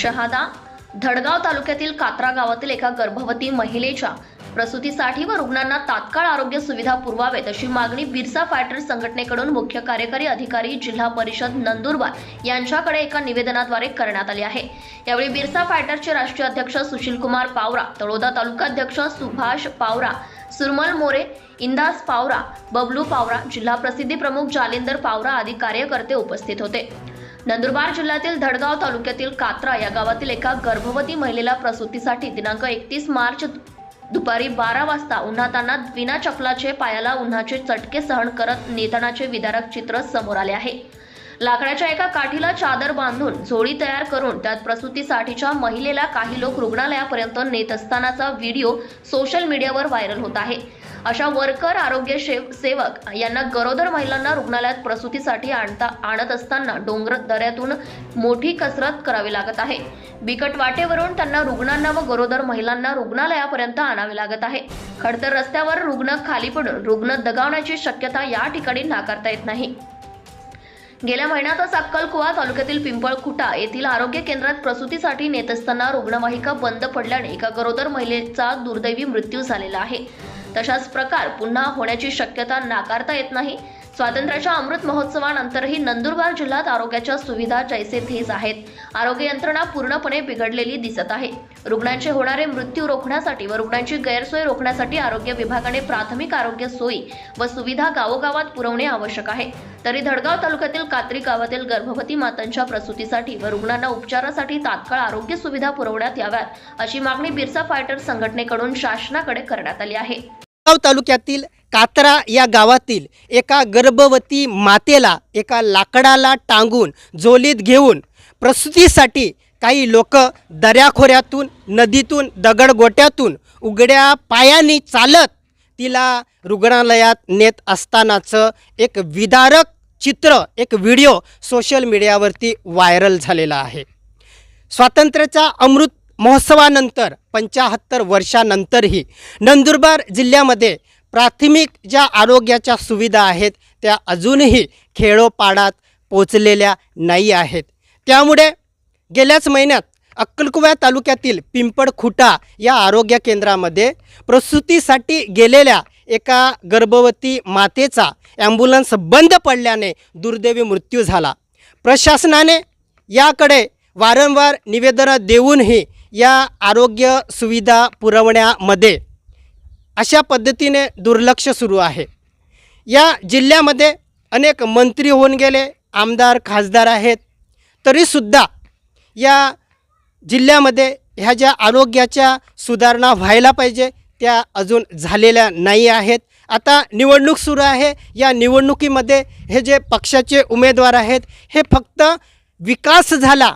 शहादा धडगाव तालुक्यातील कात्रा गावातील एका गर्भवती महिलेच्या प्रसूतीसाठी व रुग्णांना तात्काळ आरोग्य सुविधा पुरवावेत अशी मागणी बिरसा फायटर संघटनेकडून मुख्य कार्यकारी अधिकारी जिल्हा परिषद नंदुरबार यांच्याकडे एका निवेदनाद्वारे करण्यात आली आहे. यावेळी बिरसा फायटरचे राष्ट्रीय अध्यक्ष सुशीलकुमार पावरा तळोदा तालुकाध्यक्ष सुभाष पावरा सुरमल मोरे इंदास पावरा बबलू पावरा जिल्हा प्रसिद्धी प्रमुख जालिंदर पावरा आदी कार्यकर्ते उपस्थित होते. नंदुरबार जिल्ह्यातील धडगाव तालुक्यातील कात्रा या गावातील एका गर्भवती महिलेला प्रसूतीसाठी दिनांक एकतीस मार्च दुपारी बारा वाजता उन्हाताना विना चपलाचे पायाला उन्हाचे चटके सहन करत नेतानाचे विदारक चित्र समोर आले आहे. लाकडाच्या एका काठीला चादर बांधून झोळी तयार करून त्यात प्रसूतीसाठीच्या महिलेला काही लोक रुग्णालयापर्यंत नेत असतानाचा व्हिडिओ सोशल मीडियावर व्हायरल होत आहे. अशा वर्कर आरोग्य सेवक यांना गरोदर महिलांना रुग्णालयात प्रसूतीसाठी आणता आणत असताना डोंगर दऱ्यातून मोठी कसरत करावी लागत आहे. बिकट वाटेवरून त्यांना रुग्णांना व गरोदर महिलांना रुग्णालयापर्यंत आणावे लागत आहे. खडतर रस्त्यावर रुग्ण खाली पडून रुग्ण दगावण्याची शक्यता या ठिकाणी नाकारता येत नाही. गेल्या महिन्यातच अक्कलकुवा तालुक्यातील पिंपळखुटा येथील आरोग्य केंद्रात प्रसूतीसाठी नेत असताना रुग्णवाहिका बंद पडल्याने एका गरोदर महिलेचा दुर्दैवी मृत्यू झालेला आहे. तशाच प्रकार पुन्हा होण्याची शक्यता नाकारता येत नाही. स्वातंत्र्याच्या अमृत महोत्सवानंतरही नंदुरबार जिल्ह्यात आरोग्याच्या सुविधा जैसे थेच आहेत. आरोग्य यंत्रणा पूर्णपणे बिघडलेली दिसत आहे. रुग्णांचे होणारे मृत्यू रोखण्यासाठी व रुग्णांची गैरसोय रोखण्यासाठी आरोग्य विभागाने प्राथमिक आरोग्य सोयी व सुविधा गावोगावात पुरवणे आवश्यक आहे. तरी धडगाव तालुक्यातील कात्री गावातील गर्भवती मातांच्या प्रसूतीसाठी व रुग्णांना उपचारासाठी तात्काळ आरोग्य सुविधा पुरवण्यात याव्यात अशी मागणी बिरसा फायटर संघटनेकडून शासनाकडे करण्यात आली आहे. गाव तालुक्यातील कात्रा या गावातील एका गर्भवती मातेला एका लाकडाला टांगून झोलीत घेऊन प्रसूतीसाठी काही लोक दऱ्याखोऱ्यातून नदीतून दगडगोट्यातून उघड्या पायाने चालत तिला रुग्णालयात नेत असतानाचं एक विदारक चित्र एक व्हिडिओ सोशल मीडियावरती व्हायरल झालेला आहे. स्वातंत्र्याचा अमृत महोत्सवानंतर पंचाहत्तर वर्षानंतरही नंदुरबार जिल्ह्यामध्ये प्राथमिक ज्या आरोग्याच्या सुविधा आहेत त्या अजूनही खेडोपाडात पोचलेल्या नाही आहेत. त्यामुळे गेल्याच महिन्यात अक्कलकुवा तालुक्यातील पिंपळखुटा या आरोग्य केंद्रामध्ये प्रसूतीसाठी गेलेल्या एका गर्भवती मातेचा ॲम्ब्युलन्स बंद पडल्याने दुर्दैवी मृत्यू झाला. प्रशासनाने याकडे वारंवार निवेदनं देऊनही या आरोग्य सुविधा पुरवण्यामध्ये अशा पद्धतीने दुर्लक्ष सुरू आहे. या जिल्ह्यामध्ये अनेक मंत्री होऊन गेले आमदार खासदार आहेत. तरीसुद्धा या जिल्ह्यामध्ये ह्या ज्या आरोग्याच्या सुधारणा व्हायला पाहिजे त्या अजून झालेल्या नाही आहेत. आता निवडणूक सुरू आहे. या निवडणुकीमध्ये हे जे पक्षाचे उमेदवार आहेत हे फक्त विकास झाला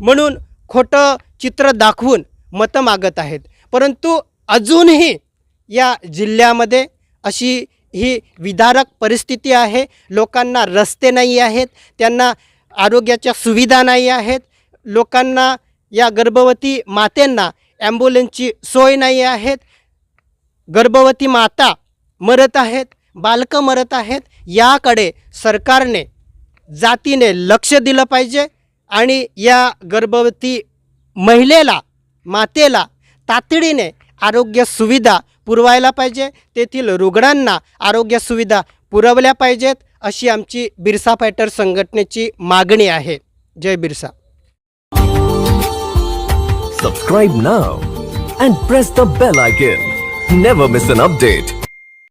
म्हणून खोटं चित्र दाखवून मतं मागत आहेत. परंतु अजूनही या जिल्ह्यामध्ये अशी ही विदारक परिस्थिती आहे. लोकांना रस्ते नाही आहेत. त्यांना आरोग्याच्या सुविधा नाही आहेत. लोकांना या गर्भवती मातेंना ॲम्ब्युलन्सची सोय नाही आहेत. गर्भवती माता मरत आहेत. बालकं मरत आहेत. याकडे सरकारने जातीने लक्ष दिलं पाहिजे आणि या गर्भवती महिलेला मातेला तातडीने आरोग्य सुविधा पुरवायला पाहिजे. तेथील रुग्णांना आरोग्य सुविधा पुरवल्या पाहिजेत अशी आमची बिरसा फायटर संघटनेची मागणी आहे. जय Birsa. Subscribe now and press the bell icon never miss an update